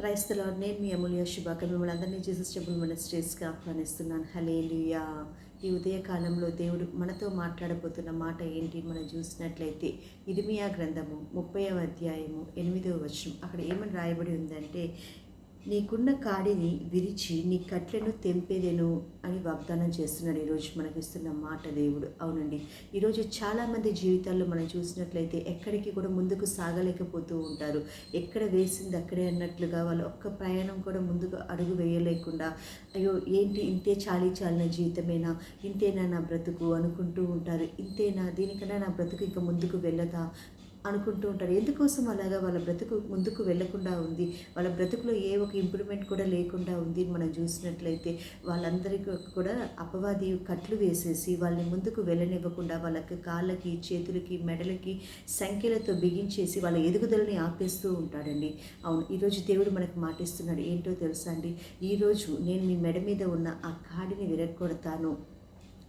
క్రైస్తలో నేను మీ అమూల్య శుభాక మిమ్మల్ని అందరినీ జీసస్ చెప్పులు మినిస్ట్రీస్కి ఆహ్వానిస్తున్నాను. హలేలుయా ఈ ఉదయకాలంలో దేవుడు మనతో మాట్లాడబోతున్న మాట ఏంటి మనం చూసినట్లయితే ఇరిమియా గ్రంథము ముప్పైవ అధ్యాయము ఎనిమిదవ వచనం. అక్కడ ఏమని రాయబడి ఉందంటే నీకున్న కాడిని విరిచి నీ కట్లను తెంపేదేను అని వాగ్దానం చేస్తున్నాడు. ఈరోజు మనకిస్తున్న మాట దేవుడు. అవునండి. ఈరోజు చాలామంది జీవితాల్లో మనం చూసినట్లయితే ఎక్కడికి కూడా ముందుకు సాగలేకపోతూ ఉంటారు. ఎక్కడ వేసింది అక్కడే అన్నట్లుగా వాళ్ళు ఒక్క ప్రయాణం కూడా ముందుకు అడుగు వేయలేకుండా అయ్యో ఏంటి ఇంతే చాలీ చాలిన జీవితమేనా? ఇంతేనా నా బ్రతుకు? అనుకుంటూ ఉంటారు. ఇంతేనా? దీనికన్నా నా బ్రతుకు ఇంకా ముందుకు వెళ్ళదా? అనుకుంటూ ఉంటారు. ఎందుకోసం అలాగా వాళ్ళ బ్రతుకు ముందుకు వెళ్ళకుండా ఉంది? వాళ్ళ బ్రతుకులో ఏ ఒక ఇంప్రూవ్మెంట్ కూడా లేకుండా ఉంది మనం చూసినట్లయితే వాళ్ళందరికీ కూడా అపవాది కట్లు వేసేసి వాళ్ళని ముందుకు వెళ్ళనివ్వకుండా వాళ్ళకి కాళ్ళకి చేతులకి మెడలకి సంఖ్యలతో బిగించేసి వాళ్ళ ఎదుగుదలని ఆపేస్తూ ఉంటాడండి. అవును ఈరోజు దేవుడు మనకు మాటిస్తున్నాడు. ఏంటో తెలుసా అండి? ఈరోజు నేను మీ మెడ మీద ఉన్న ఆ కాడిని విరగొడతాను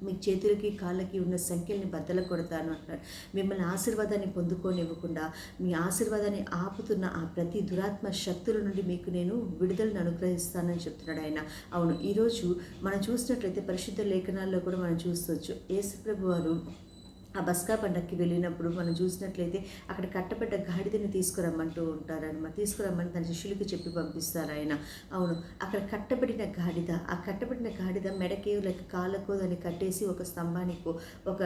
మీ చేతులకి కాళ్ళకి ఉన్న సంఖ్యల్ని బద్దలు కొడతాను అంటున్నాడు. మిమ్మల్ని ఆశీర్వాదాన్ని పొందుకోనివ్వకుండా మీ ఆశీర్వాదాన్ని ఆపుతున్న ఆ ప్రతి దురాత్మ శక్తుల నుండి మీకు నేను విడుదలను అనుగ్రహిస్తానని చెప్తున్నాడు ఆయన. అవును ఈరోజు మనం చూసినట్లయితే పరిశుద్ధ లేఖనాల్లో కూడా మనం చూస్తవచ్చు యేసుప్రభు వారు ఆ బస్కా పండక్కి వెళ్ళినప్పుడు మనం చూసినట్లయితే అక్కడ కట్టబడ్డ గాడిదని తీసుకురమ్మంటూ ఉంటారనమాట తీసుకురమ్మని తన శిష్యులకి చెప్పి పంపిస్తారు ఆయన అవును అక్కడ కట్టబడిన గాడిద ఆ కట్టబడిన గాడిద మెడకే లేక కాళ్ళకో దాన్ని కట్టేసి ఒక స్తంభానికో ఒక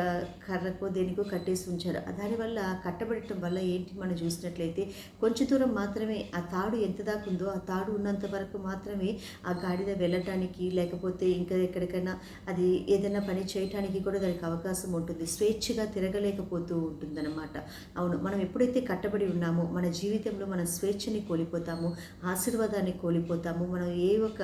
కర్రకో దేనికో కట్టేసి ఉంచారు. దానివల్ల కట్టబడటం వల్ల ఏంటి మనం చూసినట్లయితే కొంచెం దూరం మాత్రమే ఆ తాడు ఎంత దాకా ఉందో ఆ తాడు ఉన్నంత వరకు మాత్రమే ఆ గాడిద వెళ్ళటానికి లేకపోతే ఇంకా ఎక్కడికైనా అది ఏదైనా పని చేయటానికి కూడా దానికి అవకాశం ఉంటుంది. స్వేచ్ఛ స్వేచ్ఛగా తిరగలేకపోతూ ఉంటుందన్నమాట. అవును మనం ఎప్పుడైతే కట్టబడి ఉన్నామో మన జీవితంలో మన స్వేచ్ఛని కోల్పోతాము ఆశీర్వాదాన్ని కోల్పోతాము మనం ఏ ఒక్క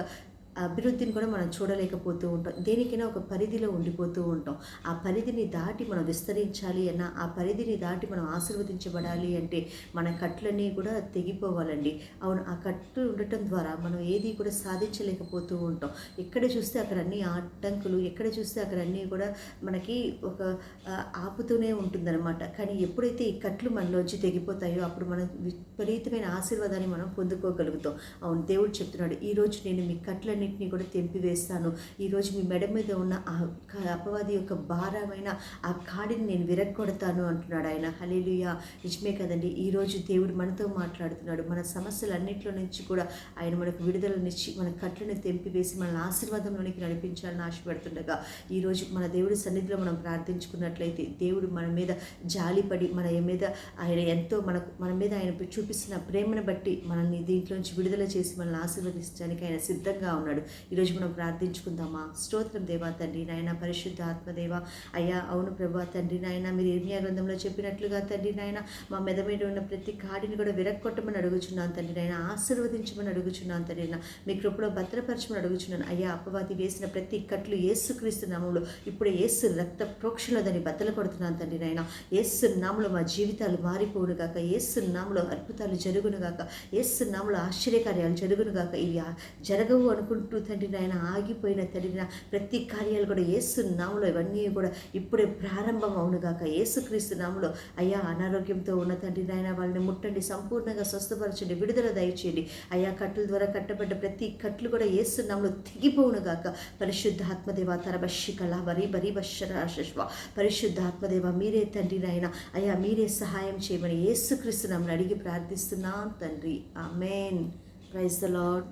అభివృద్ధిని కూడా మనం చూడలేకపోతూ ఉంటాం. దేనికైనా ఒక పరిధిలో ఉండిపోతూ ఉంటాం. ఆ పరిధిని దాటి మనం విస్తరించాలి అన్న ఆ పరిధిని దాటి మనం ఆశీర్వదించబడాలి అంటే మన కట్లన్నీ కూడా తెగిపోవాలండి. అవును ఆ కట్లు ఉండటం ద్వారా మనం ఏది కూడా సాధించలేకపోతూ ఉంటాం. ఎక్కడ చూస్తే అక్కడ అన్ని ఆటంకులు ఎక్కడ చూస్తే అక్కడ అన్నీ కూడా మనకి ఒక ఆపుతూనే ఉంటుందన్నమాట. కానీ ఎప్పుడైతే ఈ కట్లు మనలోంచి తెగిపోతాయో అప్పుడు మనం విపరీతమైన ఆశీర్వాదాన్ని మనం పొందుకోగలుగుతాం. అవును దేవుడు చెప్తున్నాడు ఈరోజు నేను మీ కట్లని అన్నింటినీ కూడా తెంపివేస్తాను. ఈరోజు మీ మెడ మీద ఉన్న ఆ అపవాది యొక్క భారమైన ఆ కాడిని నేను విరగొడతాను అంటున్నాడు ఆయన. హలేలుయ నిజమే కదండి. ఈరోజు దేవుడు మనతో మాట్లాడుతున్నాడు. మన సమస్యలన్నింటిలో నుంచి కూడా ఆయన మనకు విడుదలనిచ్చి మన కట్లను తెంపివేసి మన ఆశీర్వాదంలోనికి నడిపించాలని ఆశపడుతుండగా ఈరోజు మన దేవుడి సన్నిధిలో మనం ప్రార్థించుకున్నట్లయితే దేవుడు మన మీద జాలిపడి మన మీద ఆయన ఎంతో మనకు మన మీద ఆయన చూపిస్తున్న ప్రేమను బట్టి మనల్ని దీంట్లోంచి విడుదల చేసి మనల్ని ఆశీర్వదించడానికి ఆయన సిద్ధంగా ఉన్నాడు. ఉన్నాడు ఈరోజు మనం ప్రార్థించుకుందామా? స్తోత్రం దేవా తండ్రి నాయన పరిశుద్ధ ఆత్మదేవ అయ్యా అవును ప్రభా తండ్రి నాయన మీరు ఏమియా గ్రంథంలో చెప్పినట్లుగా తండ్రి నాయన మా మెద మీద ఉన్న ప్రతి కాడిని కూడా విరక్కొట్టమని అడుగుచున్నాను తండ్రి నాయన. ఆశీర్వదించమని అడుగుచున్నాను తండ్రి మీ కృపలో భద్రపరచమని అడుగుచున్నాను. అయ్యా అపవాది వేసిన ప్రతి కట్లు ఏసుక్రీస్తు నామంలో ఇప్పుడు ఏసు రక్త ప్రోక్షలో దాన్ని బద్దలు కొడుతున్నాను తండ్రి నాయన. ఏసు నామలో మా జీవితాలు మారిపోను గాక. ఏసు నామలో అద్భుతాలు జరుగును గాక. ఏసు నామలో ఆశ్చర్యకార్యాలు జరుగును గాక. ఇవి జరగవు అనుకుంటున్నాను చుట్టూ తండ్రి నాయన ఆగిపోయిన తండ్రి ప్రతి కార్యాలు కూడా ఏసు నామలో ఇవన్నీ కూడా ఇప్పుడే ప్రారంభం అవునుగాక ఏసుక్రీస్తు నామలో అయ్యా అనారోగ్యంతో ఉన్న తండ్రి నాయన వాళ్ళని ముట్టండి సంపూర్ణంగా స్వస్థపరచండి విడుదల దయచేయండి. అయ్యా కట్టుల ద్వారా కట్టబడ్డ ప్రతి కట్లు కూడా ఏసు నామలో తెగిపోవునుగాక. పరిశుద్ధ ఆత్మదేవ తరబషి కళ బరి బరి బషరాశశ్వ పరిశుద్ధ ఆత్మదేవ మీరే తండ్రి నాయన. అయ్యా మీరే సహాయం చేయమని ఏసుక్రీస్తు నామని అడిగి ప్రార్థిస్తున్నాం తండ్రి. ఆ మెయిన్ ప్రైజ్ ద లాడ్